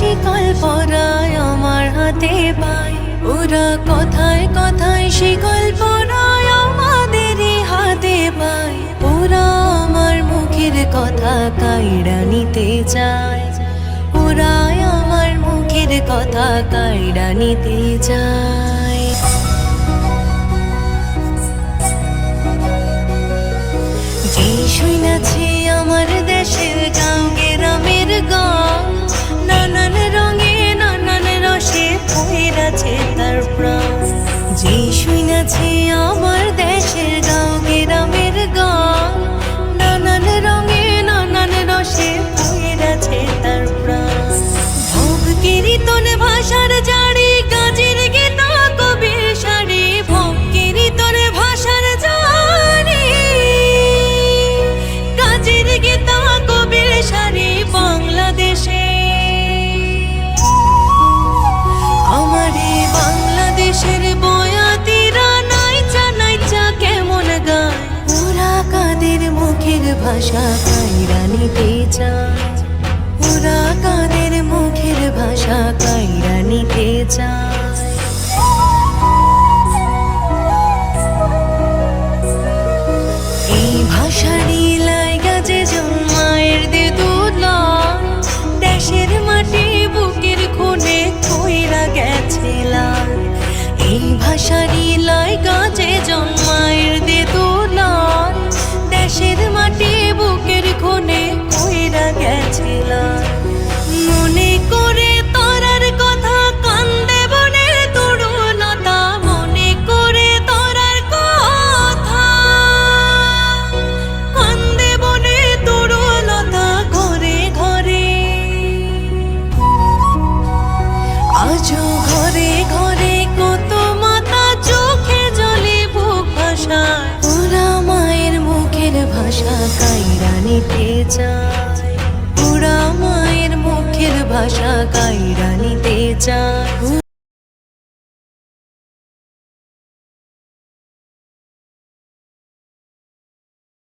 শিকল পরায় আমার হাতে পায়। ওরা কথায় কথায় শিকল পরায় আমাদেরই হাতে পায়। ওরা আমার মুখের কথা কাইড়া নিতে চায়। ওরা আমার মুখের কথা কাইড়া নিতে চায়। ভাষার জারি গাজের গীতা কবির সারি ভোগ কীর্তন ভাষার জারি কাজের গীতা কবির সারি, বাংলাদেশে। আমারে বাংলাদেশের বয়াতিরা নাইচা নাইচা, কেমন গায়? ওরা কাদের মুখের ভাষা কাইরা নিতে চায় ভাষা কাইরা নিতে চায়। ওরা মায়ের মুখের ভাষা কাইরা নিতে চায়।